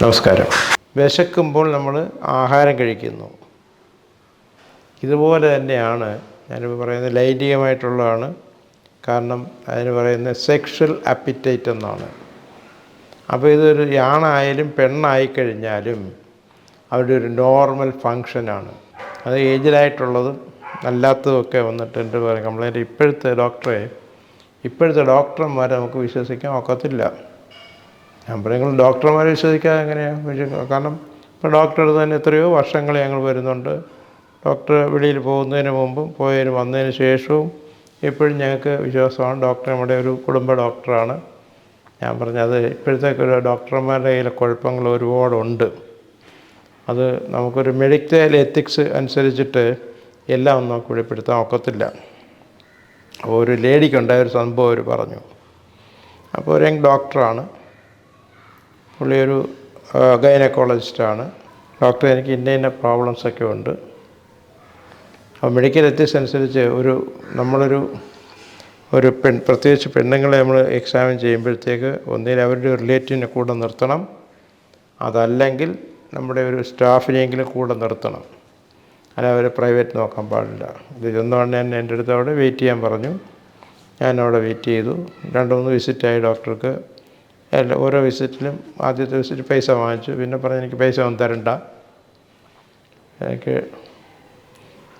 നമസ്കാരം. വിശക്കുമ്പോൾ നമ്മൾ ആഹാരം കഴിക്കുന്നു. ഇതുപോലെ തന്നെയാണ് ഞാനിപ്പോൾ പറയുന്നത് ലൈംഗികമായിട്ടുള്ളതാണ്. കാരണം അതിന് പറയുന്നത് സെക്ഷൽ അപ്പിറ്റൈറ്റ് എന്നാണ്. അപ്പോൾ ഇതൊരു ആണായാലും പെണ്ണായി കഴിഞ്ഞാലും അവരുടെ ഒരു നോർമൽ ഫങ്ഷനാണ് അത് ഏജിലായിട്ടുള്ളതും അല്ലാത്തതുമൊക്കെ വന്നിട്ട് എന്റെ പറയാം? കംപ്ലൈന്റ് ഇപ്പോഴത്തെ ഡോക്ടറെ ഇപ്പോഴത്തെ ഡോക്ടർമാരെ നമുക്ക് വിശ്വസിക്കാൻ ഒക്കത്തില്ല. ഞാൻ പറയും നിങ്ങൾ ഡോക്ടർമാരെ വിശ്വസിക്കാതെ എങ്ങനെയാണ് കാരണം ഇപ്പോൾ ഡോക്ടർ തന്നെ എത്രയോ വർഷങ്ങൾ ഞങ്ങൾ വരുന്നുണ്ട്. ഡോക്ടർ വെളിയിൽ പോകുന്നതിന് മുമ്പും പോയതിന് വന്നതിന് ശേഷവും ഇപ്പോഴും ഞങ്ങൾക്ക് വിശ്വാസമാണ്. ഡോക്ടർ നമ്മുടെ ഒരു കുടുംബ ഡോക്ടറാണ്. ഞാൻ പറഞ്ഞത് ഇപ്പോഴത്തെ ഒരു ഡോക്ടർമാരുടെ കയ്യിലെ കുഴപ്പങ്ങൾ ഒരുപാടുണ്ട്. അത് നമുക്കൊരു മെഡിക്കൽ എത്തിക്സ് അനുസരിച്ചിട്ട് എല്ലാം ഒന്നും വെളിപ്പെടുത്താൻ ഒക്കത്തില്ല. ഒരു ലേഡിക്കുണ്ടായ ഒരു സംഭവം അവർ പറഞ്ഞു. അപ്പോൾ ഒരു യങ് ഡോക്ടറാണ്. പുള്ളി ഒരു ഗൈനക്കോളജിസ്റ്റാണ്. ഡോക്ടർ എനിക്ക് ഇന്ന ഇന്ന പ്രോബ്ലംസൊക്കെ ഉണ്ട്. അപ്പോൾ മെഡിക്കൽ എത്തിക്സ് അനുസരിച്ച് ഒരു നമ്മളൊരു ഒരു പെൺ പ്രത്യേകിച്ച് പെണ്ണുങ്ങളെ നമ്മൾ എക്സാമിൻ ചെയ്യുമ്പോഴത്തേക്ക് ഒന്നിൽ അവരുടെ റിലേറ്റീവിനെ കൂടെ നിർത്തണം. അതല്ലെങ്കിൽ നമ്മുടെ ഒരു സ്റ്റാഫിനെങ്കിലും കൂടെ നിർത്തണം. അല്ല അവരെ പ്രൈവറ്റ് നോക്കാൻ പാടില്ല. ഇത് ചെന്നുകൊണ്ട് തന്നെ എന്റെ അടുത്ത് അവിടെ വെയിറ്റ് ചെയ്യാൻ പറഞ്ഞു. ഞാൻ അവിടെ വെയിറ്റ് ചെയ്തു. രണ്ട് മൂന്ന് വിസിറ്റായി ഡോക്ടർക്ക്. എല്ലാ ഓരോ വിസിറ്റിലും ആദ്യത്തെ വിസിറ്റ് പൈസ വാങ്ങിച്ചു. പിന്നെ പറഞ്ഞു എനിക്ക് പൈസ ഒന്നും തരണ്ട. എനിക്ക്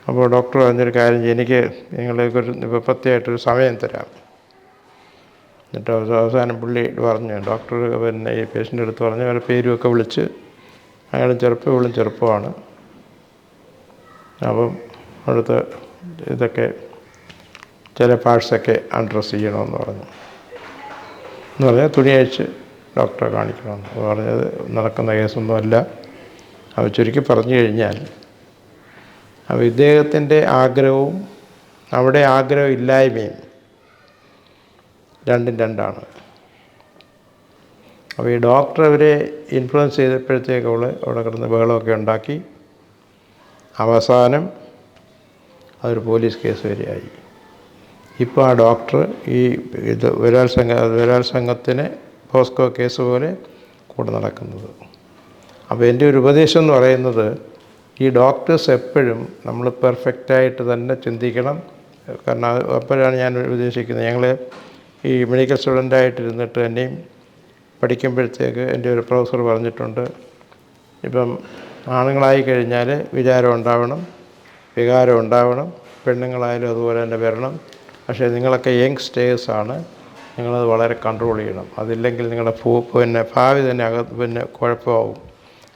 അപ്പോൾ ഡോക്ടർ പറഞ്ഞൊരു കാര്യം എനിക്ക് നിങ്ങൾക്കൊരു ഒരു സമയം തരാം. എന്നിട്ട് അവസ- അവസാനം പുള്ളി പറഞ്ഞു ഡോക്ടർ പിന്നെ ഈ പേഷ്യന്റെ അടുത്ത് പറഞ്ഞ് അവരുടെ പേരുമൊക്കെ വിളിച്ച് അയാൾ ചെറുപ്പം ഇവളും ചെറുപ്പമാണ്. അപ്പം അവിടുത്തെ ഇതൊക്കെ ചില പാർട്സൊക്കെ അഡ്രസ്സ് ചെയ്യണമെന്ന് പറഞ്ഞു. എന്ന് പറഞ്ഞാൽ തുണി അഴിച്ച് ഡോക്ടറെ കാണിക്കണമെന്ന്. പറഞ്ഞത് നടക്കുന്ന കേസൊന്നും അല്ല അപ്പോൾ ചുരുക്കി പറഞ്ഞു കഴിഞ്ഞാൽ അപ്പോൾ ഇദ്ദേഹത്തിന്റെ ആഗ്രഹവും അവിടെ ആഗ്രഹം ഇല്ലായ്മയും രണ്ടും രണ്ടാണ്. അപ്പോൾ ഈ ഡോക്ടർ അവരെ ഇൻഫ്ലുവൻസ് ചെയ്തപ്പോഴത്തേക്ക് അവൾ അവിടെ കിടന്ന് ബഹളമൊക്കെ ഉണ്ടാക്കി. അവസാനം അതൊരു പോലീസ് കേസ് വരെയായി. ഇപ്പോൾ ആ ഡോക്ടർ ഈ ഇത് ബലാത്സംഗ ബലാത്സംഗത്തിന് പോസ്കോ കേസ് പോലെ കൂടെ നടക്കുന്നത്. അപ്പോൾ എന്റെ ഒരു ഉപദേശം എന്ന് പറയുന്നത് ഈ ഡോക്ടേഴ്സ് എപ്പോഴും നമ്മൾ പെർഫെക്റ്റായിട്ട് തന്നെ ചിന്തിക്കണം. കാരണം അപ്പോഴാണ് ഞാൻ ഉദ്ദേശിക്കുന്നത്. ഞങ്ങൾ ഈ മെഡിക്കൽ സ്റ്റുഡന്റായിട്ടിരുന്നിട്ട് എന്നെയും പഠിക്കുമ്പോഴത്തേക്ക് എന്റെ ഒരു പ്രൊഫസർ പറഞ്ഞിട്ടുണ്ട്. ഇപ്പം ആണുങ്ങളായി കഴിഞ്ഞാൽ വിചാരം ഉണ്ടാവണം വികാരം ഉണ്ടാവണം പെണ്ണുങ്ങളായാലും അതുപോലെ തന്നെ വരണം. പക്ഷേ നിങ്ങളൊക്കെ യങ് സ്റ്റേഴ്സാണ് നിങ്ങളത് വളരെ കൺട്രോൾ ചെയ്യണം. അതില്ലെങ്കിൽ നിങ്ങളുടെ ഭൂ പിന്നെ ഭാവി തന്നെ അകത്ത് പിന്നെ കുഴപ്പമാവും.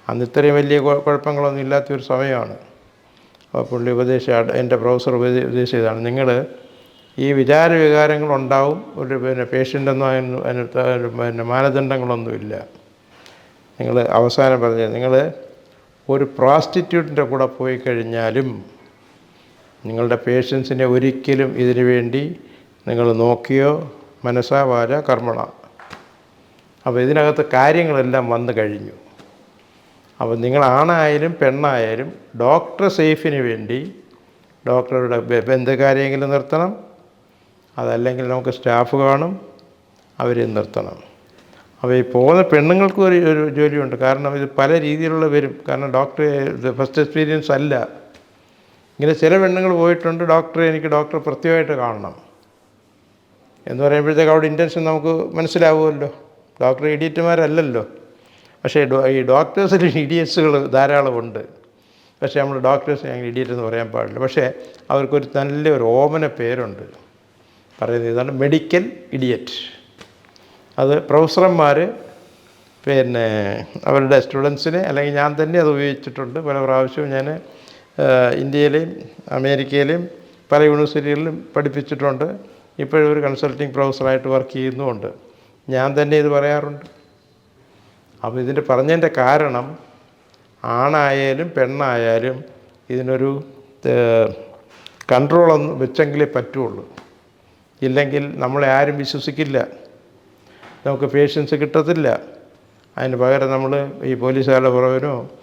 അന്ന് ഇത്രയും വലിയ കുഴ- കുഴപ്പങ്ങളൊന്നും ഇല്ലാത്തൊരു സമയമാണ്. അപ്പോൾ പുള്ളി ഉപദേശിച്ച എന്റെ പ്രൊഫസർ ഉപദേ ഉപദേശിച്ചതാണ്. നിങ്ങൾ ഈ വിചാര വികാരങ്ങളുണ്ടാവും. ഒരു പിന്നെ പേഷ്യന്റെന്നോ പിന്നെ മാനദണ്ഡങ്ങളൊന്നുമില്ല നിങ്ങൾ അവസാനം പറഞ്ഞത് നിങ്ങൾ ഒരു പ്രോസ്റ്റിറ്റ്യൂട്ടിന്റെ കൂടെ പോയി കഴിഞ്ഞാലും നിങ്ങളുടെ പേഷ്യൻസിനെ ഒരിക്കലും ഇതിനു വേണ്ടി നിങ്ങൾ നോക്കിയോ? മനസ്സാ വാച കർമ്മണ. അപ്പോൾ ഇതിനകത്ത് കാര്യങ്ങളെല്ലാം വന്നു കഴിഞ്ഞു. അപ്പോൾ നിങ്ങൾ ആണായാലും പെണ്ണായാലും ഡോക്ടർ സേഫിന് വേണ്ടി ഡോക്ടറുടെ ബന്ധുകാരെങ്കിലും നിർത്തണം. അതല്ലെങ്കിൽ നമുക്ക് സ്റ്റാഫ് കാണും അവരെ നിർത്തണം. അപ്പോൾ ഈ പോകുന്ന പെണ്ണുങ്ങൾക്കും ഒരു ഒരു ജോലിയുണ്ട്. കാരണം ഇത് പല രീതിയിലുള്ള വരും. കാരണം ഡോക്ടർ ഫസ്റ്റ് എക്സ്പീരിയൻസ് അല്ല. ഇങ്ങനെ ചില പെണ്ണുങ്ങൾ പോയിട്ടുണ്ട് ഡോക്ടറെ എനിക്ക് ഡോക്ടർ പ്രത്യേകമായിട്ട് കാണണം. എന്ന് പറയുമ്പോഴത്തേക്ക് അവിടെ ഇന്റൻഷൻ നമുക്ക് മനസ്സിലാവുമല്ലോ. ഡോക്ടർ ഇഡിയറ്റുമാരല്ലല്ലോ പക്ഷേ ഈ ഡോക്ടേഴ്സിൽ ഇഡിയറ്റ്സുകൾ ധാരാളമുണ്ട്. പക്ഷേ നമ്മൾ ഡോക്ടേഴ്സ് ഞങ്ങൾ ഇഡിയറ്റ് എന്ന് പറയാൻ പാടില്ല. പക്ഷേ അവർക്കൊരു നല്ലൊരു ഓമന പേരുണ്ട്. പറയുന്നത് ഇതാണ് മെഡിക്കൽ ഇഡിയറ്റ് അത് പ്രൊഫസർമാർ പിന്നെ അവരുടെ സ്റ്റുഡൻസിനെ അല്ലെങ്കിൽ ഞാൻ തന്നെ അത് ഉപയോഗിച്ചിട്ടുണ്ട്. പല പ്രാവശ്യവും ഞാൻ ഇന്ത്യയിലെയും അമേരിക്കയിലെയും പല യൂണിവേഴ്സിറ്റികളിലും പഠിപ്പിച്ചിട്ടുണ്ട്. ഇപ്പോഴും ഒരു കൺസൾട്ടിങ് പ്രൊഫസറായിട്ട് വർക്ക് ചെയ്യുന്നുമുണ്ട്. ഞാൻ തന്നെ ഇത് പറയാറുണ്ട്. അപ്പോൾ ഇതിന്റെ പറഞ്ഞതിന്റെ കാരണം ആണായാലും പെണ്ണായാലും ഇതിനൊരു കൺട്രോളൊന്നും വെച്ചെങ്കിലേ പറ്റുള്ളൂ. ഇല്ലെങ്കിൽ നമ്മളെ ആരും വിശ്വസിക്കില്ല. നമുക്ക് പേഷ്യൻസ് കിട്ടത്തില്ല. അതിന് പകരം നമ്മൾ ഈ പോലീസുകാരുടെ പുറകിനോ ഏഹ്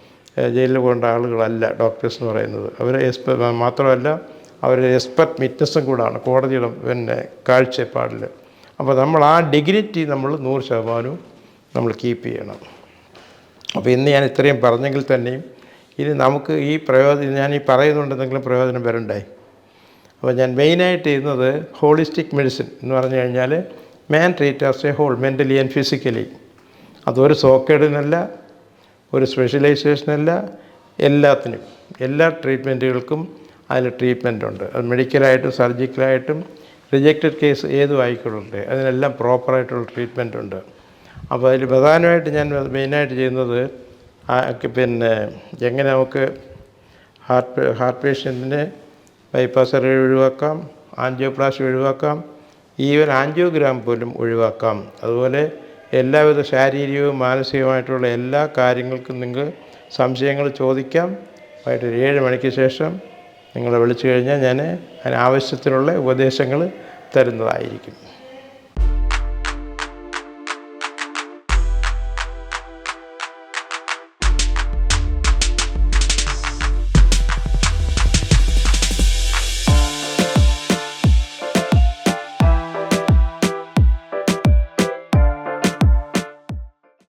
ജയിലിൽ പോകേണ്ട ആളുകളല്ല ഡോക്ടേഴ്സ് എന്ന് പറയുന്നത്. അവർ എക്സ്പെ മാത്രമല്ല അവർ എക്സ്പെർട്ട് വിറ്റ്നസ്സും കൂടാണ് കോടതിയുടെ പിന്നെ കാഴ്ചപ്പാടിൽ അപ്പോൾ നമ്മൾ ആ ഡിഗ്നിറ്റി നമ്മൾ നൂറ് ശതമാനവും നമ്മൾ കീപ്പ് ചെയ്യണം. അപ്പോൾ ഇന്ന് ഞാൻ ഇത്രയും പറഞ്ഞെങ്കിൽ തന്നെയും ഇനി നമുക്ക് ഈ പ്രയോജനം ഞാൻ ഈ പറയുന്നുണ്ട് എന്തെങ്കിലും പ്രയോജനം വരണ്ടേ? അപ്പോൾ ഞാൻ മെയിനായിട്ട് ചെയ്യുന്നത് ഹോളിസ്റ്റിക് മെഡിസിൻ എന്ന് പറഞ്ഞു കഴിഞ്ഞാൽ man treat as a whole mentally and physically അതൊരു സോക്കേടിനല്ല ഒരു സ്പെഷ്യലൈസേഷനല്ല എല്ലാത്തിനും. എല്ലാ ട്രീറ്റ്മെന്റുകൾക്കും അതിൽ ട്രീറ്റ്മെന്റ് ഉണ്ട്. അത് മെഡിക്കലായിട്ടും സർജിക്കലായിട്ടും റിജക്റ്റഡ് കേസ് ഏതും ആയിക്കൊള്ളട്ടെ അതിനെല്ലാം പ്രോപ്പറായിട്ടുള്ള ട്രീറ്റ്മെന്റ് ഉണ്ട്. അപ്പോൾ അതിൽ പ്രധാനമായിട്ട് ഞാൻ മെയിനായിട്ട് ചെയ്യുന്നത് പിന്നെ എങ്ങനെ നമുക്ക് ഹാർട്ട് ഹാർട്ട് പേഷ്യന്റിന് ബൈപ്പാസ് സർജറി ഒഴിവാക്കാം ആൻജിയോപ്ലാസ്റ്റി ഒഴിവാക്കാം ഈവൻ ആൻജിയോഗ്രാം പോലും ഒഴിവാക്കാം. അതുപോലെ എല്ലാവിധ ശാരീരികവും മാനസികവുമായിട്ടുള്ള എല്ലാ കാര്യങ്ങൾക്കും നിങ്ങൾ സംശയങ്ങൾ ചോദിക്കാം. വൈകിട്ട് ഒരു ഏഴ് മണിക്ക് ശേഷം നിങ്ങളെ വിളിച്ചു കഴിഞ്ഞാൽ ഞാൻ അതിന് ആവശ്യത്തിനുള്ള ഉപദേശങ്ങൾ തരുന്നതായിരിക്കും.